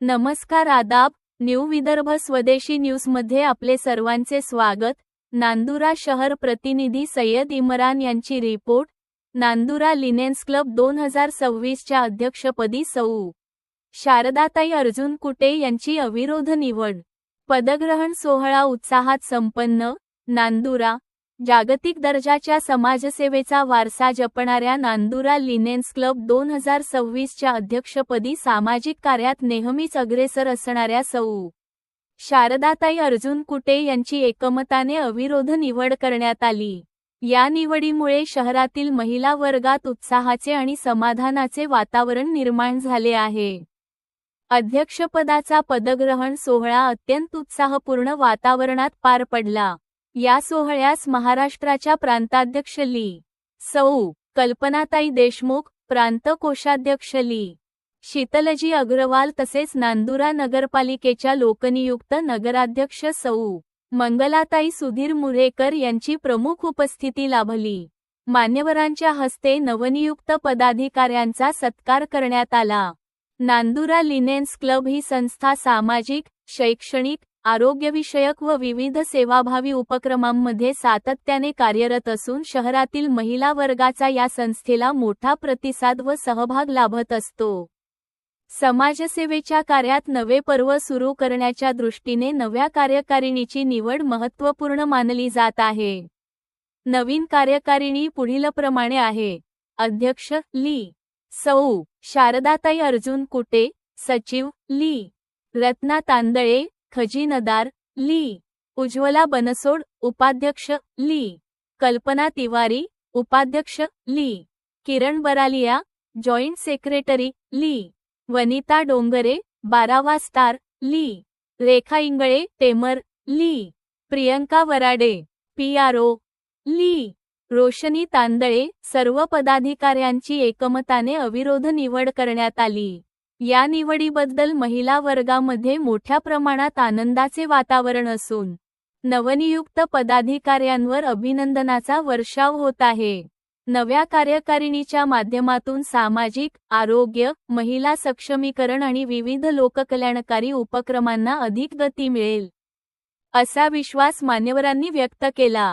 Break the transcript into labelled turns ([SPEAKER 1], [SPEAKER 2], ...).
[SPEAKER 1] नमस्कार आदाब न्यू विदर्भ स्वदेशी न्यूजमध्ये आपले सर्वांचे स्वागत. नांदुरा शहर प्रतिनिधी सय्यद इम्रान यांची रिपोर्ट. नांदुरा लिनेन्स क्लब दोन हजार सव्वीसच्या अध्यक्षपदी सौ. शारदाताई अर्जुन कुटे यांची अविरोध निवड. पदग्रहण सोहळा उत्साहात संपन्न नांदुरा जागतिक दर्जाच्या समाजसेवेचा वारसा जपणाऱ्या नांदुरा लिनेन्स क्लब दोन हजार सव्वीसच्या अध्यक्षपदी सामाजिक कार्यात नेहमीच अग्रेसर असणाऱ्या सौ. शारदाताई अर्जुन कुटे यांची एकमताने अविरोध निवड करण्यात आली. या निवडीमुळे शहरातील महिला वर्गात उत्साहाचे आणि समाधानाचे वातावरण निर्माण झाले आहे. अध्यक्षपदाचा पदग्रहण सोहळा अत्यंत उत्साहपूर्ण वातावरणात पार पडला. या सोहळ्यास महाराष्ट्राच्या प्रांताध्यक्ष ली. सौ. कल्पनाताई देशमुख प्रांत कोषाध्यक्ष ली. शीतलजी अग्रवाल तसेच नांदुरा नगरपालिकेच्या लोकनियुक्त नगराध्यक्ष सौ. मंगलाताई सुधीर मुरेकर यांची प्रमुख उपस्थिती लाभली. मान्यवरांच्या हस्ते नवनियुक्त पदाधिकाऱ्यांचा सत्कार करण्यात आला. नांदुरा लिनेन्स क्लब ही संस्था सामाजिक शैक्षणिक आरोग्यविषयक व विविध सेवाभावी उपक्रमांमध्ये सातत्याने कार्यरत असून शहरातील महिला वर्गाचा या संस्थेला मोठा प्रतिसाद व सहभाग लाभत असतो. समाजसेवेच्या कार्यात नवे पर्व सुरू करण्याच्या दृष्टीने नव्या कार्यकारिणीची निवड महत्त्वपूर्ण मानली जात आहे. नवीन कार्यकारिणी पुढीलप्रमाणे आहे. अध्यक्ष ली. सौ. शारदाताई अर्जुन कुटे सचिव ली. रत्ना तांदळे खजिनदार ली. उज्ज्वला बनसोड उपाध्यक्ष ली. कल्पना तिवारी उपाध्यक्ष ली. किरण बरालिया जॉईंट सेक्रेटरी ली. वनिता डोंगरे बारावा स्टार ली. रेखा इंगळे टेमर ली. Priyanka Warade P R O ली. रोशनी तांदळे सर्व पदाधिकाऱ्यांची एकमताने अविरोध निवड करण्यात आली. या निवडीबद्दल महिला वर्गामध्ये मोठ्या प्रमाणात आनंदाचे वातावरण असून नवनियुक्त पदाधिकाऱ्यांवर अभिनंदनाचा वर्षाव होत आहे. नव्या कार्यकारिणीच्या माध्यमातून सामाजिक आरोग्य महिला सक्षमीकरण आणि विविध लोककल्याणकारी उपक्रमांना अधिक गती मिळेल असा विश्वास मान्यवरांनी व्यक्त केला.